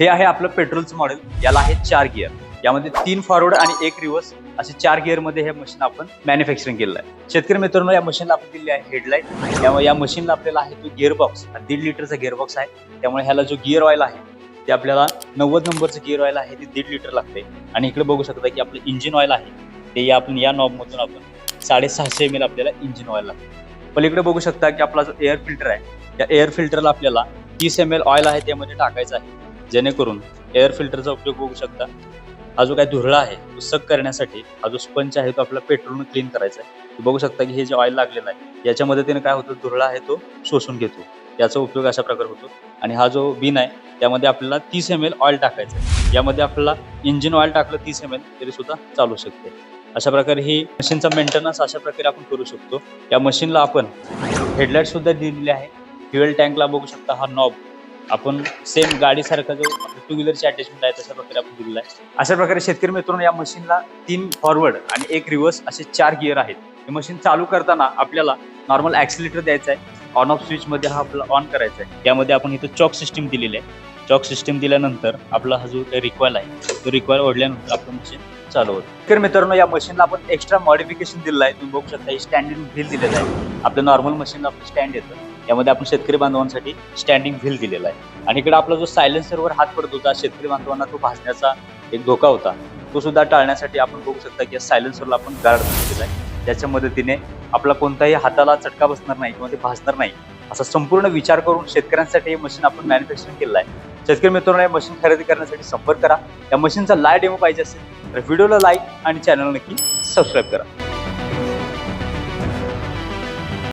हे आहे आपलं पेट्रोलचं मॉडेल याला आहे चार गिअर यामध्ये तीन फॉरवर्ड आणि एक रिव्हर्स असे चार गिअरमध्ये हे मशीन आपण मॅन्युफॅक्चरिंग केलेलं आहे. शेतकरी मित्रांनो या मशीनला आपण दिली आहे हेडलाईट त्यामुळे या मशीनला आपल्याला आहे तो गिअर बॉक्स दीड लिटरचा गिअर बॉक्स आहे. त्यामुळे ह्याला जो गिअर ऑइल आहे ते आपल्याला नव्वद नंबरचं गिअर ऑइल आहे ते दीड लिटर लागते. आणि इकडे बघू शकता की आपलं इंजिन ऑइल आहे ते या आपण या नॉबमधून आपण साडेसहाशे एम एल आपल्याला इंजिन ऑइल लागते. पलीकडे बघू शकता की आपला जो एअर फिल्टर आहे त्या एअर फिल्टरला आपल्याला तीस एम एल ऑइल आहे त्यामध्ये टाकायचं आहे. जेणेकरून एअर फिल्टरचा उपयोग बघू शकता. हा जो काही धुरळा आहे तो सक करण्यासाठी हा जो स्पंच आहे तो आपला पेट्रोलनं क्लीन करायचा आहे. बघू शकता की हे जे ऑइल लागलेलं आहे याच्या मदतीने काय होतं धुरळा आहे तो शोषून घेतो. याचा उपयोग अशा प्रकारे होतो. आणि हा जो बिन आहे त्यामध्ये आपल्याला तीस एम एल ऑइल टाकायचं आहे. यामध्ये आपल्याला इंजिन ऑइल टाकलं तीस एम एल तरी सुद्धा चालू शकते. अशा प्रकारे ही मशीनचा मेंटेनन्स अशा प्रकारे आपण करू शकतो. या मशीनला आपण हेडलाईट सुद्धा दिलेली आहे. फ्युएल टँकला बघू शकता हा नॉब आपण सेम गाडीसारखा जो टू व्हीलरची अटॅचमेंट आहे तशा प्रकारे आपण दिलेला आहे. अशा प्रकारे शेतकरी मित्रांनो या मशीनला तीन फॉरवर्ड आणि एक रिव्हर्स असे चार गिअर आहेत. हे मशीन चालू करताना आपल्याला नॉर्मल ॲक्सिलेटर द्यायचा आहे. ऑन ऑफ स्विच मध्ये हा आपला ऑन करायचा आहे. त्यामध्ये आपण इथं चॉक सिस्टीम दिलेली आहे. चॉक सिस्टीम दिल्यानंतर आपला हा जो रिक्वायल आहे तो रिक्वायल ओढल्यानंतर आपलं मशीन चालू होतं. तर मित्रांनो या मशीनला आपण एक्स्ट्रा मॉडिफिकेशन दिलेलं आहे. तुम्ही बघू शकता हे स्टँडिंग व्हील दिलेलं आहे. आपल्या नॉर्मल मशीनला आपलं स्टँड येतं. यामध्ये आपण शेतकरी बांधवांसाठी स्टँडिंग व्हील दिलेला आहे. आणि इकडे आपला जो सायलेन्सरवर हात पडत होता शेतकरी बांधवांना तो भाजण्याचा एक धोका होता तो सुद्धा टाळण्यासाठी आपण बघू शकता की या सायलेन्सरला आपण गार्ड दिलेला आहे. त्याच्या मदतीने आपला कोणताही हाताला चटका बसणार नाही किंवा ते भाजणार नाही असा संपूर्ण विचार करून शेतकऱ्यांसाठी हे मशीन आपण मॅन्युफॅक्चरिंग केलं आहे. शेतकरी मित्रांनो हे मशीन खरेदी करण्यासाठी संपर्क करा. या मशीनचा लाय डेमो पाहिजे असेल तर व्हिडिओला लाईक आणि चॅनल नक्की सबस्क्राईब करा.